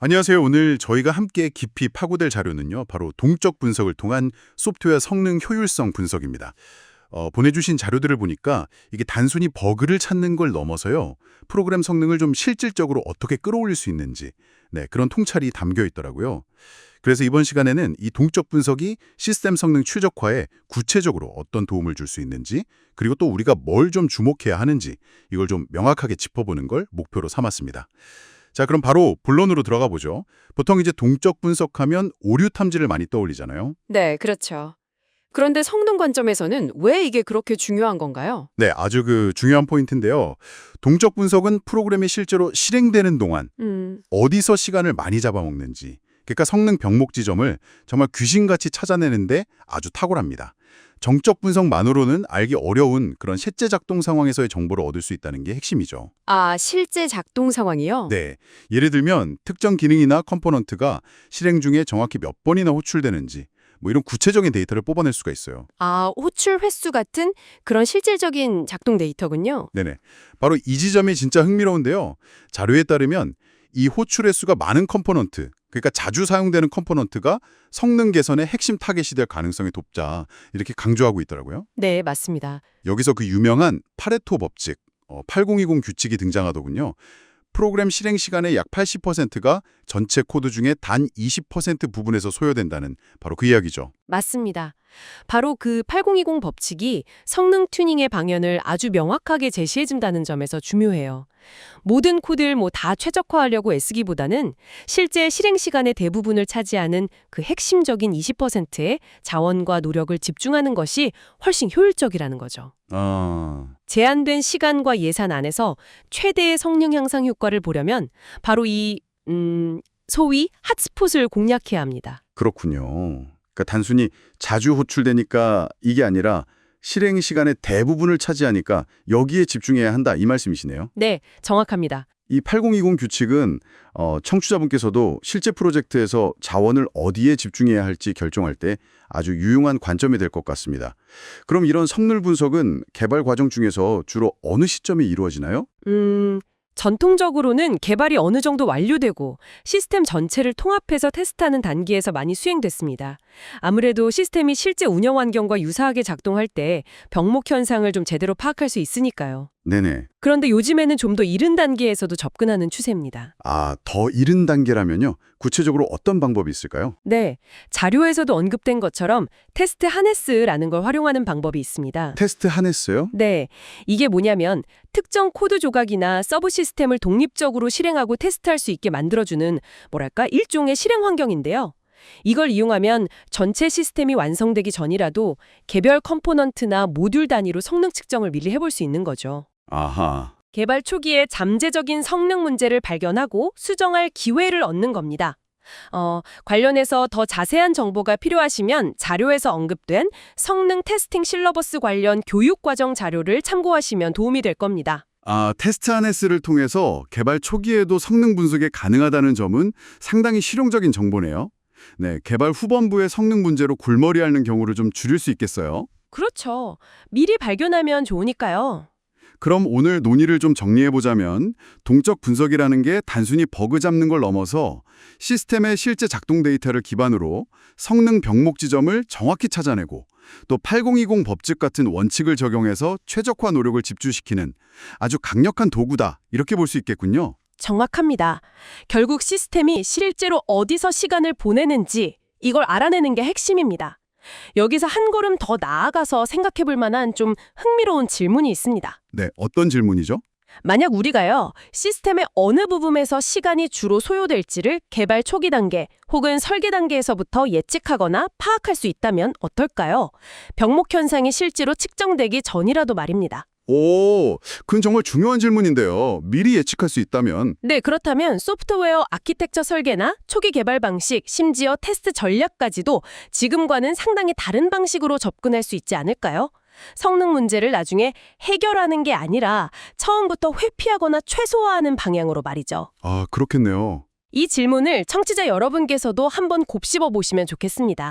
안녕하세요. 오늘 저희가 함께 깊이 파고들 자료는요. 바로 동적 분석을 통한 소프트웨어 성능 효율성 분석입니다. 어, 보내주신 자료들을 보니까 이게 단순히 버그를 찾는 걸 넘어서요. 프로그램 성능을 좀 실질적으로 어떻게 끌어올릴 수 있는지 네, 그런 통찰이 담겨 있더라고요. 그래서 이번 시간에는 이 동적 분석이 시스템 성능 최적화에 구체적으로 어떤 도움을 줄 수 있는지 그리고 또 우리가 뭘 좀 주목해야 하는지 이걸 좀 명확하게 짚어보는 걸 목표로 삼았습니다. 자, 그럼 바로 본론으로 들어가 보죠. 보통 이제 동적 분석하면 오류 탐지를 많이 떠올리잖아요. 네, 그렇죠. 그런데 성능 관점에서는 왜 이게 그렇게 중요한 건가요? 네, 아주 그 중요한 포인트인데요. 동적 분석은 프로그램이 실제로 실행되는 동안 음, 어디서 시간을 많이 잡아먹는지, 그러니까 성능 병목 지점을 정말 귀신같이 찾아내는데 아주 탁월합니다. 정적 분석만으로는 알기 어려운 그런 실제 작동 상황에서의 정보를 얻을 수 있다는 게 핵심이죠. 아, 실제 작동 상황이요? 네, 예를 들면 특정 기능이나 컴포넌트가 실행 중에 정확히 몇 번이나 호출되는지 뭐 이런 구체적인 데이터를 뽑아낼 수가 있어요. 아, 호출 횟수 같은 그런 실질적인 작동 데이터군요. 네네. 바로 이 지점이 진짜 흥미로운데요. 자료에 따르면 이 호출 횟수가 많은 컴포넌트, 그러니까 자주 사용되는 컴포넌트가 성능 개선의 핵심 타겟이 될 가능성이 높자 이렇게 강조하고 있더라고요. 네, 맞습니다. 여기서 그 유명한 파레토 법칙, 어, 8020 규칙이 등장하더군요. 프로그램 실행 시간의 약 80%가 전체 코드 중에 단 20% 부분에서 소요된다는 바로 그 이야기죠. 맞습니다. 바로 그 8020 법칙이 성능 튜닝의 방향을 아주 명확하게 제시해준다는 점에서 중요해요. 모든 코드를 뭐 다 최적화하려고 애쓰기보다는 실제 실행 시간의 대부분을 차지하는 그 핵심적인 20%의 자원과 노력을 집중하는 것이 훨씬 효율적이라는 거죠. 아, 제한된 시간과 예산 안에서 최대의 성능 향상 효과를 보려면 바로 이 음, 소위 핫스폿을 공략해야 합니다. 그렇군요. 그러니까 단순히 자주 호출되니까 이게 아니라 실행 시간의 대부분을 차지하니까 여기에 집중해야 한다 이 말씀이시네요. 네, 정확합니다. 이 8020 규칙은 어, 청취자분께서도 실제 프로젝트에서 자원을 어디에 집중해야 할지 결정할 때 아주 유용한 관점이 될 것 같습니다. 그럼 이런 성능 분석은 개발 과정 중에서 주로 어느 시점에 이루어지나요? 음, 전통적으로는 개발이 어느 정도 완료되고 시스템 전체를 통합해서 테스트하는 단계에서 많이 수행됐습니다. 아무래도 시스템이 실제 운영 환경과 유사하게 작동할 때 병목 현상을 좀 제대로 파악할 수 있으니까요. 네네. 그런데 요즘에는 좀 더 이른 단계에서도 접근하는 추세입니다. 아, 더 이른 단계라면요. 구체적으로 어떤 방법이 있을까요? 네, 자료에서도 언급된 것처럼 테스트 하네스라는 걸 활용하는 방법이 있습니다. 테스트 하네스요? 네, 이게 뭐냐면 특정 코드 조각이나 서브 시스템을 독립적으로 실행하고 테스트할 수 있게 만들어주는 뭐랄까 일종의 실행 환경인데요. 이걸 이용하면 전체 시스템이 완성되기 전이라도 개별 컴포넌트나 모듈 단위로 성능 측정을 미리 해볼 수 있는 거죠. 아하. 개발 초기에 잠재적인 성능 문제를 발견하고 수정할 기회를 얻는 겁니다. 어, 관련해서 더 자세한 정보가 필요하시면 자료에서 언급된 성능 테스팅 실러버스 관련 교육 과정 자료를 참고하시면 도움이 될 겁니다. 아, 테스트 하네스를 통해서 개발 초기에도 성능 분석이 가능하다는 점은 상당히 실용적인 정보네요. 네, 개발 후반부의 성능 문제로 골머리 앓는 경우를 좀 줄일 수 있겠어요. 그렇죠. 미리 발견하면 좋으니까요. 그럼 오늘 논의를 좀 정리해보자면 동적 분석이라는 게 단순히 버그 잡는 걸 넘어서 시스템의 실제 작동 데이터를 기반으로 성능 병목 지점을 정확히 찾아내고 또 8020 법칙 같은 원칙을 적용해서 최적화 노력을 집중시키는 아주 강력한 도구다 이렇게 볼 수 있겠군요. 정확합니다. 결국 시스템이 실제로 어디서 시간을 보내는지 이걸 알아내는 게 핵심입니다. 여기서 한 걸음 더 나아가서 생각해 볼 만한 좀 흥미로운 질문이 있습니다. 네, 어떤 질문이죠? 만약 우리가요, 시스템의 어느 부분에서 시간이 주로 소요될지를 개발 초기 단계 혹은 설계 단계에서부터 예측하거나 파악할 수 있다면 어떨까요? 병목 현상이 실제로 측정되기 전이라도 말입니다. 오, 그건 정말 중요한 질문인데요. 미리 예측할 수 있다면 네, 그렇다면 소프트웨어 아키텍처 설계나 초기 개발 방식, 심지어 테스트 전략까지도 지금과는 상당히 다른 방식으로 접근할 수 있지 않을까요? 성능 문제를 나중에 해결하는 게 아니라 처음부터 회피하거나 최소화하는 방향으로 말이죠. 아, 그렇겠네요. 이 질문을 청취자 여러분께서도 한번 곱씹어 보시면 좋겠습니다.